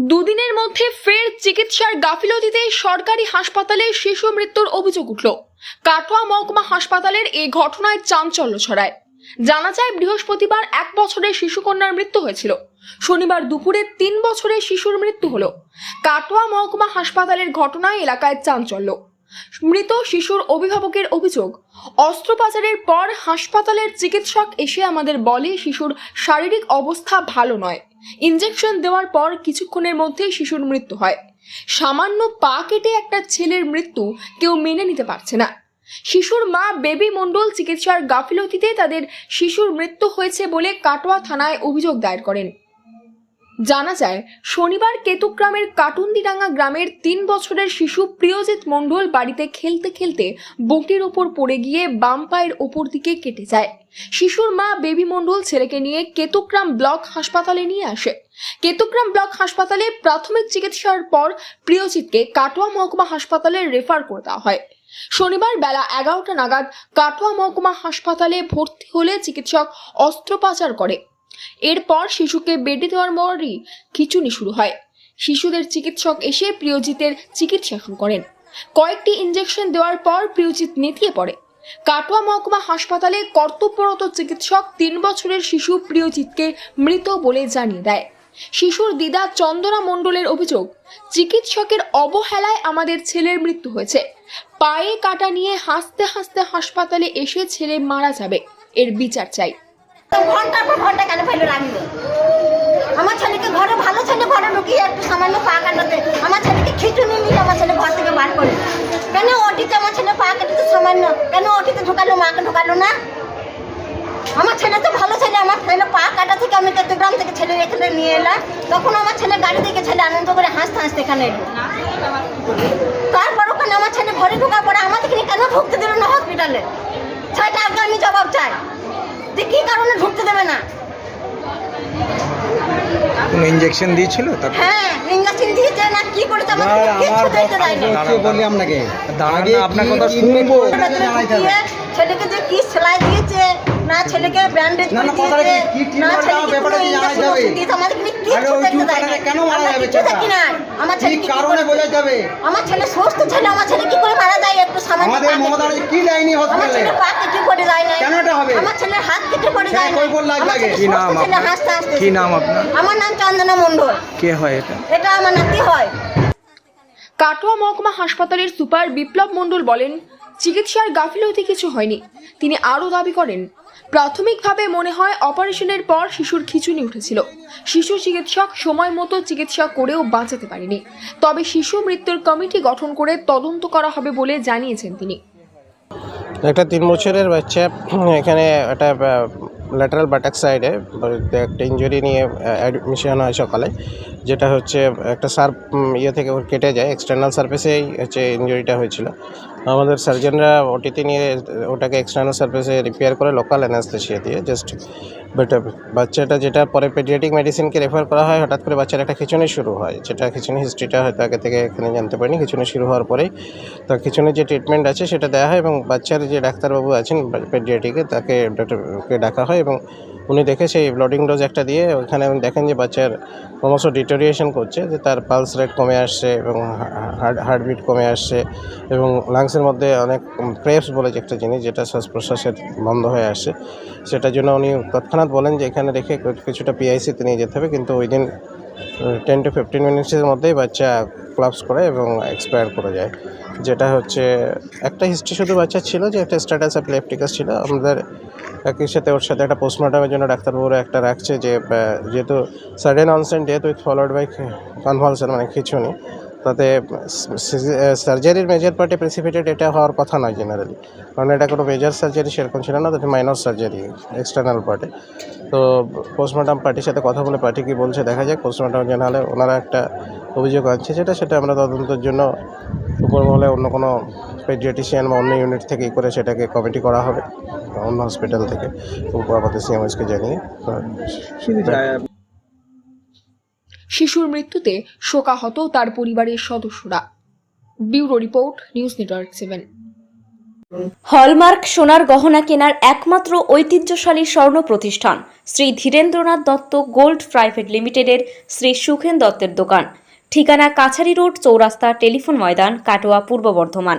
দুদিনের মধ্যে ফের চিকিৎসার গাফিলতিতে সরকারি হাসপাতালে শিশু মৃত্যুর অভিযোগ উঠল। কাটোয়া মহকুমা হাসপাতালের এই ঘটনায় চাঞ্চল্য ছড়ায়। জানা যায়, বৃহস্পতিবার এক বছরের শিশুকন্যার মৃত্যু হয়েছিল। শনিবার দুপুরে তিন বছরের শিশুর মৃত্যু হলো। কাটোয়া মহকুমা হাসপাতালের ঘটনায় এলাকায় চাঞ্চল্য। মৃত শিশুর অভিভাবকের অভিযোগ, অস্ত্রোপচারের পর হাসপাতালের চিকিৎসক এসে আমাদের বলে শিশুর শারীরিক অবস্থা ভালো নয়। ইঞ্জেকশন দেওয়ার পর কিছুক্ষণের মধ্যেই শিশুর মৃত্যু হয়। সামান্য পা কেটে একটা ছেলের মৃত্যু কেউ মেনে নিতে পারছে না। শিশুর মা বেবি মণ্ডল চিকিৎসার গাফিলতিতে তাদের শিশুর মৃত্যু হয়েছে বলে কাটোয়া থানায় অভিযোগ দায়ের করেন। জানা যায়, শনিবার কেতুগ্রামের কাটুন্দিডাঙ্গা গ্রামের তিন বছরের শিশু প্রিয়জিৎ মণ্ডল বাড়িতে খেলতে খেলতে বটির ওপর পড়ে গিয়ে বাম পায়ের ওপর দিকে কেটে যায়। শিশুর মা বেবি মণ্ডল ছেলেকে নিয়ে কেতুগ্রাম ব্লক হাসপাতালে নিয়ে আসে। কেতুগ্রাম ব্লক হাসপাতালে প্রাথমিক চিকিৎসার পর প্রিয়জিৎকে কাটোয়া মহকুমা হাসপাতালে রেফার করে দেওয়া হয়। শনিবার বেলা এগারোটা নাগাদ কাটোয়া মহকুমা হাসপাতালে ভর্তি হলে চিকিৎসক অস্ত্রোপচার করে। এরপর শিশুকে বেডে দেওয়ার পরই খিচুনি শুরু হয়। শিশুদের চিকিৎসক এসে প্রিয়জিতের চিকিৎসা শুরু করেন। কয়েকটি ইঞ্জেকশন দেওয়ার পর প্রিয়জিৎ নেতিয়ে পড়ে। কাটোয়া মহকুমা হাসপাতালে কর্তব্যরত চিকিৎসক তিন বছরের শিশু প্রিয়জিৎকে মৃত বলে জানিয়ে দেয়। শিশুর দিদা চন্দনা মণ্ডলের অভিযোগ, চিকিৎসকের অবহেলায় আমাদের ছেলের মৃত্যু হয়েছে। পায়ে কাটা নিয়ে হাসতে হাসতে হাসপাতালে এসে ছেলে মারা যাবে, এর বিচার চাই। ঘণ্টার পর ঘণ্টা কেন ফেলে রাখবে আমার ছেলেকে ঘরে ভালো ছেলে ঘরে ঢুকিয়ে একটু সামান্য পা কাটাতে আমার ছেলেকে খিচুড়ি নিয়ে আমার ছেলে ঘর থেকে বার করে কেন ওটিতে আমার ছেলে পা কেটেছে সামান্য? কেন ওটিতে ঢুকালো, মাকে ঢুকালো না? আমার ছেলে তো ভালো ছেলে, আমার ছেলে পা কাটা থেকে আমি চট্টগ্রাম থেকে ছেলে এখানে নিয়ে এলাম। তখন আমার ছেলে গাড়ি থেকে ছেলে আনন্দ করে হাসতে হাসতে এখানে এলো। তারপর ওখানে আমার ছেলে ঘরে ঢোকার পরে আমাদেরকে কেন ঢুকতে দিল না হসপিটালে সেটা আগে আমি জবাব চাই। যে কি কারণে ঢুকতে দেবে না? কোনো ইঞ্জেকশন দিয়েছিল? তারপর হ্যাঁ ইঞ্জেকশন দিয়েছে না কি স্যার আমাদের কিছু আমার দেখতে দেয়নি বলি আপনাকে। আগে আপনার কথা শুনব। ছেলেকে যে কি সেলাই দিয়েছে না ছেলেকে ব্যান্ডেজ না, না, দিয়েছে কি- কি না treatment ছেলেকে দেওয়া ব্যাপারটা কোনো কি জানাইতে injection হবে? ওষুধ দিয়েছে আমাদের কিচ্ছু ওই দেখতে চুপ দেয় করে না কেন মারা আমরা যাবে কিচ্ছু? দেখি না আমার ছেলে কি কি কারণে করে- বোঝা যাবে? আমার ছেলে সুস্থ ছেলে আমার ছেলে আমাদের মমতা কি দেয়নি হসপিটালে পা কেটে পড়ে যায় না কেন এটা হবে? আমার ছেলের হাত কেটে পড়ে যায় না কই বল লাগবে আমার আগে? ছেলে কি নাম আপনার? হাসতে হাসতে কি নাম আপনার? আমার নাম চন্দনা মণ্ডল। কে হয় এটা? এটা আমার নাতি হয়। কাটোয়া মহকুমা হাসপাতালের সুপার বিপ্লব মন্ডল বলেন চিকিৎসার গাফিলতি কিছু হয়নি। তিনি আরও দাবি করেন প্রাথমিকভাবে মনে হয় অপারেশনের পর শিশুর খিচুনি উঠেছিল। শিশু চিকিৎসক সময় মতো চিকিৎসা করেও বাঁচাতে পারেনি। তবে শিশু মৃত্যুর কমিটি গঠন করে তদন্ত করা হবে বলে জানিয়েছেন তিনি। একটা তিন বছরের বাচ্চা, এখানে একটা ল্যাটারাল বাটাক সাইডে একটা ইঞ্জুরি নিয়ে অ্যাডমিশন হয় সকালে, যেটা হচ্ছে একটা সার্প ইয়ে থেকে কেটে যায় এক্সটার্নাল সার্ফেসেই হচ্ছে ইঞ্জুরিটা হয়েছিল। আমাদের সার্জনরা ওটিতে নিয়ে ওটাকে এক্সটার্নাল সার্ভিসে রিপেয়ার করে লোকাল অ্যানাস্থেশিয়া দিয়ে জাস্ট বাট বাচ্চাটা যেটা পরে পেডিয়াটিক মেডিসিনকে রেফার করা হয়, হঠাৎ করে বাচ্চার একটা খিচুনি শুরু হয়। যেটা খিচুনি হিস্ট্রিটা হয়তো আগে থেকে এখানে জানতে পারিনি, খিচুনি শুরু হওয়ার পরেই তো খিচুনির যে ট্রিটমেন্ট আছে সেটা দেওয়া হয় এবং বাচ্চার যে ডাক্তারবাবু আছেন পেডিয়াটিকে তাকে ডক্টরকে ডাকা হয় এবং উনি দেখে সেই ব্লডিং ডোজ একটা দিয়ে উনি দেখেন যে বাচ্চার ক্রমশ ডিটোরিয়েশন করছে, যে তার পালস রেট কমে আসছে এবং হার্ট হার্টবিট কমে আসছে এবং লাংসের মধ্যে অনেক প্রেপস বলে যে একটা জিনিস যেটা শ্বাস প্রশ্বাসের বন্ধ হয়ে আসছে। সেটার জন্য উনি তৎক্ষণাৎ বলেন যে এখানে রেখে কিছুটা পিআইসিতে নিয়ে যেতে হবে, কিন্তু ওই দিন টেন টু ফিফটিন মিনিটসের মধ্যেই বাচ্চা ক্লাপস করে এবং এক্সপায়ার করে যায়। যেটা হচ্ছে, একটা হিস্ট্রি শুধু বাচ্চা ছিল যে একটা স্ট্যাটাস অ্যাপলেপটিকাস ছিল। আমাদের একই সাথে ওর সাথে একটা পোস্টমর্টমের জন্য ডাক্তারবাবুরা একটা রাখছে যে যেহেতু sudden onset death with followed by convulsion মানে খিচুনি তাতে সার্জারির মেজর পার্টে প্রেসিপিটেড এটা হওয়ার কথা নয় জেনারেলি কারণ এটা কোনো মেজর সার্জারি সেরকম ছিল না তাতে মাইনর সার্জারি এক্সটার্নাল পার্টে তো পোস্টমর্টম পার্টির সাথে কথা বলে পার্টি কি বলছে দেখা যাক পোস্টমর্টম জন্য হলে ওনারা একটা অভিযোগ আনছে যেটা সেটা আমরা তদন্তের জন্য উপরমহলে অন্য কোনো পেডিয়াটিশিয়ান বা অন্য ইউনিট থেকে করে সেটাকে কমিটি করা হবে অন্য হসপিটাল থেকে উপর আমাদের সিএমএসকে জানিয়ে। শিশুর মৃত্যুতে শোকাহত তার পরিবারের সদস্যরা। Bureau report, news network seven. Hallmark সোনার গহনা কেনার একমাত্র ঐতিহ্যশালী স্বর্ণ প্রতিষ্ঠান শ্রী ধীরেন্দ্রনাথ দত্ত গোল্ড প্রাইভেট লিমিটেডের শ্রী সুখেন দত্তের দোকান। ঠিকানা কাছারি রোড, চৌরাস্তা টেলিফোন ময়দান, কাটোয়া, পূর্ব বর্ধমান।